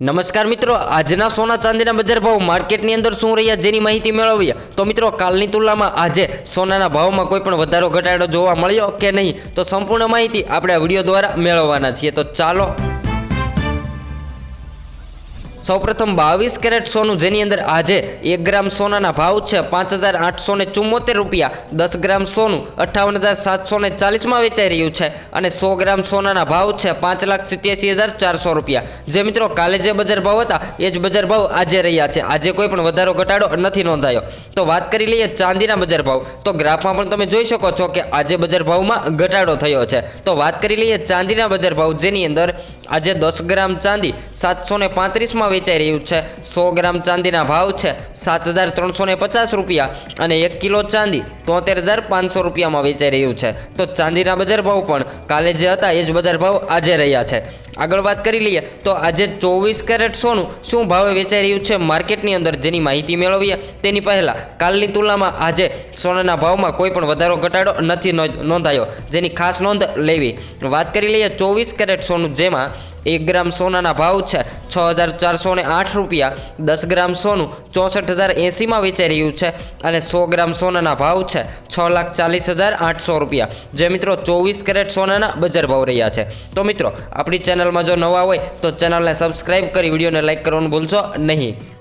નમસ્કાર મિત્રો, આજના સોના ચાંદીના બજાર ભાવ માર્કેટની અંદર શું રહ્યા જેની માહિતી મેળવીએ? તો મિત્રો, કાલની તુલનામાં આજે સોનાના ભાવમાં કોઈ પણ વધારો ઘટાડો જોવા મળ્યો કે નહીં? તો સંપૂર્ણ માહિતી આપણે આ વીડિયો દ્વારા મેળવવાના છીએ. તો ચાલો સૌપ્રથમ બાવીસ કેરેટ સોનું, જેની અંદર આજે એક ગ્રામ સોનાના ભાવ છે પાંચ હજાર આઠસો ને ચુમ્મોતેર રૂપિયા. દસ ગ્રામ સોનું અઠ્ઠાવન હજાર સાતસો ને ચાલીસમાં વેચાઈ રહ્યું છે અને સો ગ્રામ સોનાના ભાવ છે પાંચ લાખ સિત્યાસી હજાર ચારસો રૂપિયા. જે મિત્રો કાલે જે બજાર ભાવ હતા, એ જ બજાર ભાવ આજે રહ્યા છે. આજે કોઈ પણ વધારો, ઘટાડો નથી નોંધાયો. તો વાત કરી લઈએ ચાંદીના બજાર ભાવ. તો ગ્રાફમાં પણ તમે જોઈ શકો છો કે આજે બજાર ભાવમાં ઘટાડો થયો છે. તો વાત કરી લઈએ ચાંદીના બજાર ભાવ, જેની અંદર આજે દસ ગ્રામ ચાંદી સાતસો ને પાંત્રીસમાં વેચાઈ રહ્યું છે. સો ગ્રામ ચાંદીના ભાવ છે. સાત હજાર ત્રણસો પચાસ રૂપિયા અને એક કિલો ચાંદી તોતેર હજાર પાંચસો રૂપિયામાં વેચાઈ રહ્યું છે. તો ચાંદીના બજાર ભાવ પણ કાલે જે હતા એ જ બજાર ભાવ આજે રહ્યા છે. આગળ વાત કરી લઈએ તો આજે ચોવીસ કેરેટ સોનું શું ભાવે વેચાઈ રહ્યું છે માર્કેટની અંદર જેની માહિતી મેળવીએ તેની પહેલાં કાલની તુલનામાં આજે સોનાના ભાવમાં કોઈ પણ વધારો ઘટાડો નથી નોંધાયો. જેની ખાસ નોંધ લેવી. વાત કરી લઈએ ચોવીસ કેરેટ સોનું જેમાં એક ગ્રામ સોનાના ભાવ છે. છ હજાર ચારસો ને આઠ રૂપિયા. દસ ગ્રામ સોનું ચોસઠ હજાર એંસીમાં વેચાઈ રહ્યું છે અને સો ગ્રામ સોનાના ભાવ છે છ લાખ ચાલીસ હજાર આઠસો રૂપિયા. જે મિત્રો ચોવીસ કેરેટ સોનાના બજાર ભાવ રહ્યા છે. તો મિત્રો, આપણી ચેનલમાં જો નવા હોય તો ચેનલને સબસ્ક્રાઈબ કરી વિડીયોને લાઇક કરવાનું ભૂલશો નહીં.